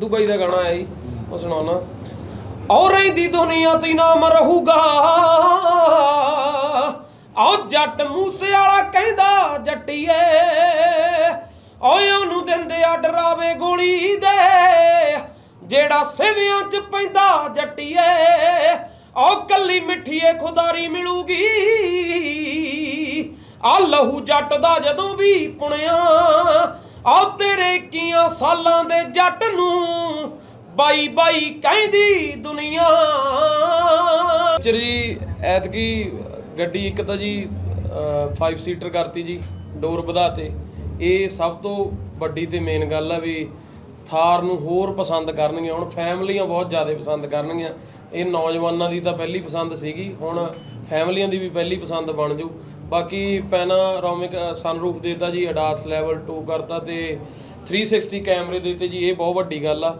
Dubai ਦਾ ਗਾਣਾ ਆਇਆ ਸੀ ਉਹ ਸੁਣਾਉਣਾ। ਔ ਰਹਿੰਦੀ ਦੁਨੀਆ ਤੇ ਨਾਮ ਰਹੂਗਾ। ਔ ਜੱਟ ਮੂਸੇ ਵਾਲਾ ਕਹਿੰਦਾ, ਜੱਟੀਏ, ਓਏ ਉਹਨੂੰ ਦਿੰਦੇ ਆ ਡਰਾਵੇ ਗੋਲੀ ਦੇ। ਜਿਹੜਾ ਸਿਵਿਆਂ ਚ ਪੈਂਦਾ, ਜੱਟੀਏ ਔ ਕੱਲੀ ਮਿੱਠੀਏ ਖੁਦਾਰੀ ਮਿਲੂਗੀ। ਆ ਲਹੂ ਜੱਟ ਦਾ ਜਦੋਂ ਵੀ ਪੁਣਿਆ ਆ ਤੇਰੇ ਕੀਆਂ ਸਾਲਾਂ ਦੇ ਜੱਟ ਨੂੰ ਬਾਈ ਬਾਈ ਕਹਿੰਦੀ ਦੁਨੀਆ। ਚਰੀ, ਐਤਕੀ ਗੱਡੀ ਇੱਕ ਤਾਂ ਜੀ 5 ਸੀਟਰ ਕਰਤੀ ਜੀ, ਡੋਰ ਵਧਾਤੇ। ਇਹ ਸਭ ਤੋਂ ਵੱਡੀ ਤੇ ਮੇਨ ਗੱਲ ਆ ਵੀ ਥਾਰ ਨੂੰ ਹੋਰ ਪਸੰਦ ਕਰਨਗੀਆਂ, ਹੁਣ ਫੈਮਲੀਆਂ ਬਹੁਤ ਜ਼ਿਆਦਾ ਪਸੰਦ ਕਰਨਗੀਆਂ। ਇਹ ਨੌਜਵਾਨਾਂ ਦੀ ਤਾਂ ਪਹਿਲੀ ਪਸੰਦ ਸੀਗੀ, ਹੁਣ ਫੈਮਲੀਆਂ ਦੀ ਵੀ ਪਹਿਲੀ ਪਸੰਦ ਬਣ ਜੂ। ਬਾਕੀ ਪੈਨਾਰੋਮਿਕ ਸਨਰੂਫ ਦੇਤਾ ਜੀ ਅਡਾਸ ਲੈਵਲ 2 ਕਰਤਾ ਤੇ 360 ਕੈਮਰੇ ਦੇਤੇ ਜੀ, ਇਹ ਬਹੁਤ ਵੱਡੀ ਗੱਲ ਆ।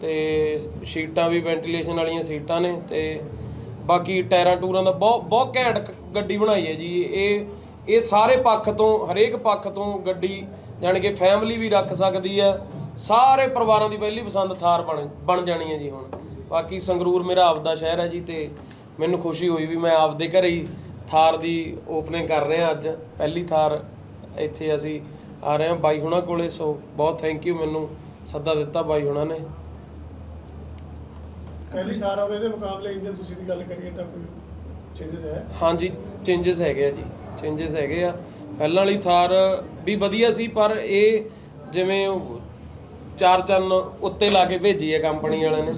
ਤੇ ਸ਼ੀਟਾਂ ਵੀ ਵੈਂਟੀਲੇਸ਼ਨ ਵਾਲੀਆਂ ਸੀਟਾਂ ਨੇ ਤੇ ਬਾਕੀ ਟਾਇਰਾਂ ਟੂਰਾਂ ਦਾ ਬਹੁਤ ਬਹੁਤ ਘੈਂਟ ਗੱਡੀ ਬਣਾਈ ਹੈ ਜੀ। ਇਹ ਇਹ ਸਾਰੇ ਪੱਖ ਤੋਂ, ਹਰੇਕ ਪੱਖ ਤੋਂ ਗੱਡੀ, ਜਾਣੀ ਕਿ ਫੈਮਿਲੀ ਵੀ ਰੱਖ ਸਕਦੀ ਆ ਸਾਰੇ ਪਰਿਵਾਰਾਂ ਦੀ ਪਹਿਲੀ ਪਸੰਦ ਥਾਰ ਬਣ ਬਣ ਜਾਣੀ ਹੈ ਜੀ ਹੁਣ। ਬਾਕੀ ਸੰਗਰੂਰ ਮੇਰਾ ਆਪਦਾ ਸ਼ਹਿਰ ਹੈ ਜੀ ਤੇ ਮੈਨੂੰ ਖੁਸ਼ੀ ਹੋਈ ਵੀ ਮੈਂ ਆਪਦੇ ਘਰੇ ਹੀ ਥਾਰ ਦੀ ਓਪਨਿੰਗ ਕਰ ਰਹੇ ਅੱਜ। ਪਹਿਲੀ ਥਾਰ ਇੱਥੇ ਅਸੀਂ ਆ ਰਹੇ ਹਾਂ ਬਾਈ ਹੁਣਾਂ ਕੋਲੇ ਸੋ ਬਹੁਤ ਥੈਂਕ ਯੂ ਮੈਨੂੰ ਸੱਦਾ ਦਿੱਤਾ ਬਾਈ ਹੁਣਾਂ ਨੇ। ਪਹਿਲੀ ਥਾਰ ਹੋਵੇ ਦੇ ਮੁਕਾਬਲੇ ਇੰਜਨ ਤੁਸੀਂ ਦੀ ਗੱਲ ਕਰੀਏ ਤਾਂ ਕੋਈ ਚੇਂਜਸ ਹੈ? ਹਾਂਜੀ ਚੇਂਜਸ ਹੈਗੇ ਆ ਜੀ ਚੇਂਜਸ ਹੈਗੇ ਆ। ਪਹਿਲਾਂ ਵਾਲੀ ਥਾਰ ਵੀ ਵਧੀਆ ਸੀ ਪਰ ਇਹ ਜਿਵੇਂ ਚਾਰ ਚੰਨ ਉੱਤੇ ਲਾ ਕੇ ਭੇਜੀ ਹੈ ਕੰਪਨੀ ਵਾਲਿਆਂ ਨੇ।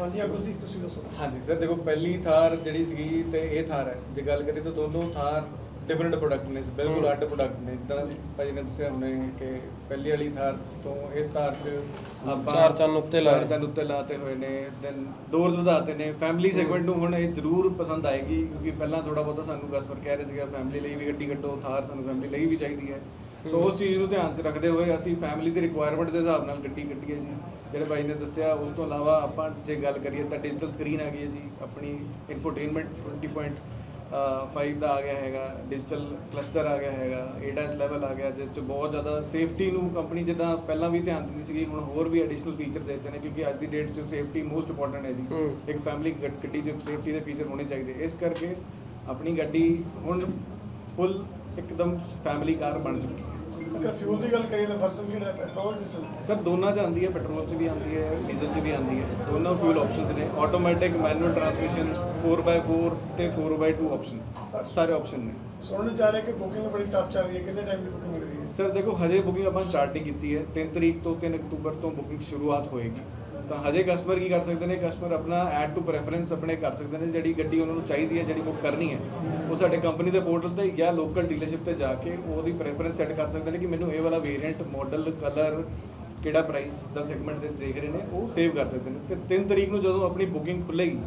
ਹਾਂਜੀ ਅਗੁਲ ਜੀ ਤੁਸੀਂ ਦੱਸੋ। ਹਾਂਜੀ ਸਰ ਦੇਖੋ ਪਹਿਲੀ ਥਾਰ ਜਿਹੜੀ ਸੀਗੀ ਤੇ ਇਹ ਥਾਰ ਹੈ। ਜੇ ਗੱਲ ਕਰੀਏ ਤਾਂ ਦੋਨੋਂ ਥਾਰ ਡਿਫਰੈਂਟ ਪ੍ਰੋਡਕਟ ਨੇ ਬਿਲਕੁਲ। ਅੱਡ ਪ੍ਰੋਡਕਟ ਨੇ। ਜਿੱਦਾਂ ਭਾਜੀ ਨੇ ਦੱਸਿਆ ਹੁਣੇ ਕਿ ਪਹਿਲੀ ਵਾਲੀ ਥਾਰ ਤੋਂ ਇਸ ਥਾਰ 'ਚ ਆਪਾਂ ਚਾਰ ਚੰਨ ਉੱਤੇ ਲਾਏ। ਚਾਰ ਚੰਨ ਉੱਤੇ ਲਾਤੇ ਹੋਏ ਨੇ ਦੈਨ ਡੋਰਸ ਵਧਾਤੇ ਨੇ। ਫੈਮਿਲੀ ਸੈਗਮੈਂਟ ਨੂੰ ਹੁਣ ਇਹ ਜ਼ਰੂਰ ਪਸੰਦ ਆਏਗੀ ਕਿਉਂਕਿ ਪਹਿਲਾਂ ਥੋੜਾ ਬਹੁਤਾ ਸਾਨੂੰ ਕਸਟਮਰ ਕਹਿ ਰਹੇ ਸੀਗਾ ਫੈਮਿਲੀ ਲਈ ਵੀ ਗੱਡੀ ਕੱਢੋ ਥਾਰ ਸਾਨੂੰ ਫੈਮਿਲੀ ਲਈ ਵੀ ਚਾਹੀਦੀ ਹੈ। ਸੋ ਉਸ ਚੀਜ਼ ਨੂੰ ਧਿਆਨ 'ਚ ਰੱਖਦੇ ਹੋਏ ਅਸੀਂ ਫੈਮਿਲੀ ਦੀ ਰਿਕੁਆਇਰਮੈਂਟ ਦੇ ਹਿਸਾਬ ਨਾਲ ਗੱਡੀ ਕੱਢੀ ਹੈ ਜੀ। ਜਿਹੜੇ ਭਾਈ ਨੇ ਦੱਸਿਆ ਉਸ ਤੋਂ ਇਲਾਵਾ ਆਪਾਂ ਜੇ ਗੱਲ ਕਰੀਏ ਤਾਂ ਡਿਜੀਟਲ ਸਕਰੀਨ ਆ ਗਈ ਹੈ ਜੀ। ਆਪਣੀ ਇਨਫੋਟੇਨਮੈਂਟ 20.5 ਦਾ ਆ ਗਿਆ ਹੈਗਾ ਡਿਜੀਟਲ ਕਲਸਟਰ ਆ ਗਿਆ ਹੈਗਾ ADAS ਲੈਵਲ ਆ ਗਿਆ ਜਿਸ 'ਚ ਬਹੁਤ ਜ਼ਿਆਦਾ ਸੇਫਟੀ ਨੂੰ ਕੰਪਨੀ ਜਿੱਦਾਂ ਪਹਿਲਾਂ ਵੀ ਧਿਆਨ ਦਿੰਦੀ ਸੀਗੀ ਹੁਣ ਹੋਰ ਵੀ ਐਡੀਸ਼ਨਲ ਫੀਚਰ ਦੇ ਦਿੱਤੇ ਨੇ ਕਿਉਂਕਿ ਅੱਜ ਦੀ ਡੇਟ 'ਚ ਸੇਫਟੀ ਮੋਸਟ ਇੰਪੋਰਟੈਂਟ ਹੈ ਜੀ। ਇੱਕ ਫੈਮਿਲੀ ਗੱਡੀ 'ਚ ਸੇਫਟੀ ਦੇ ਫੀਚਰ ਹੋਣੇ ਚਾਹੀਦੇ। ਇਸ ਕਰਕੇ ਆਪਣੀ ਗੱਡੀ ਹੁਣ ਫੁੱਲ ਇੱਕਦਮ ਫੈਮਿਲੀ ਕਾਰ ਬਣ ਚੁੱਕੀ ਹੈ। ਅਗਰ ਫਿਊਲ ਦੀ ਗੱਲ ਕਰੀਏ ਤਾਂ ਵਰਸਨ ਕਿਹੜਾ ਹੈ ਪੈਟਰੋਲ ਡੀਜ਼ਲ ਸਰ ਦੋਨਾਂ 'ਚ ਆਉਂਦੀ ਹੈ ਪੈਟਰੋਲ 'ਚ ਵੀ ਆਉਂਦੀ ਹੈ ਡੀਜ਼ਲ 'ਚ ਵੀ ਆਉਂਦੀ ਹੈ। ਦੋਨੋਂ ਫਿਊਲ ਆਪਸ਼ਨਸ ਨੇ। ਆਟੋਮੈਟਿਕ ਮੈਨੂਅਲ ਟਰਾਂਸਮਿਸ਼ਨ 4x4 ਤੇ 4x2 ਆਪਸ਼ਨ ਸਾਰੇ ਆਪਸ਼ਨ ਨੇ। ਸੁਣਨ ਚ ਆ ਰਿਹਾ ਕਿ ਬੁਕਿੰਗ ਬੜੀ ਟਫ ਚੱਲ ਰਹੀ ਹੈ, ਕਿੰਨੇ ਟਾਈਮ ਦੀ ਬੁਕਿੰਗ ਮਿਲ ਰਹੀ ਹੈ? ਸਰ ਦੇਖੋ, ਹਜੇ ਬੁਕਿੰਗ ਆਪਾਂ ਸਟਾਰਟ ਨਹੀਂ ਕੀਤੀ ਹੈ। 3 ਤਰੀਕ ਤੋਂ 3 ਅਕਤੂਬਰ ਤੋਂ ਬੁਕਿੰਗ ਸ਼ੁਰੂਆਤ ਹੋਏਗੀ। ਤਾਂ ਹਜੇ ਕਸਟਮਰ ਕੀ ਕਰ ਸਕਦੇ ਨੇ? ਕਸਟਮਰ ਆਪਣਾ ਐਡ ਟੂ ਪ੍ਰੈਫਰੈਂਸ ਆਪਣੇ ਕਰ ਸਕਦੇ ਨੇ। ਜਿਹੜੀ ਗੱਡੀ ਉਹਨਾਂ ਨੂੰ ਚਾਹੀਦੀ ਹੈ, ਜਿਹੜੀ ਬੁੱਕ ਕਰਨੀ ਹੈ, ਉਹ ਸਾਡੇ ਕੰਪਨੀ ਦੇ ਪੋਰਟਲ ਤੇ ਜਾਂ ਲੋਕਲ ਡੀਲਰਸ਼ਿਪ ਤੇ ਜਾ ਕੇ ਉਹਦੀ ਪ੍ਰੈਫਰੈਂਸ ਸੈੱਟ ਕਰ ਸਕਦੇ ਨੇ ਕਿ ਮੈਨੂੰ ਇਹ ਵਾਲਾ ਵੇਰੀਐਂਟ ਮਾਡਲ ਕਲਰ ਕਿਹੜਾ ਪ੍ਰਾਈਸ ਦਾ ਸੈਗਮੈਂਟ ਦੇ ਦੇਖ ਰਹੇ ਨੇ, ਉਹ ਸੇਵ ਕਰ ਸਕਦੇ ਨੇ। ਤੇ 3 ਤਰੀਕ ਨੂੰ ਜਦੋਂ ਆਪਣੀ ਬੁਕਿੰਗ ਖੁੱਲੇਗੀ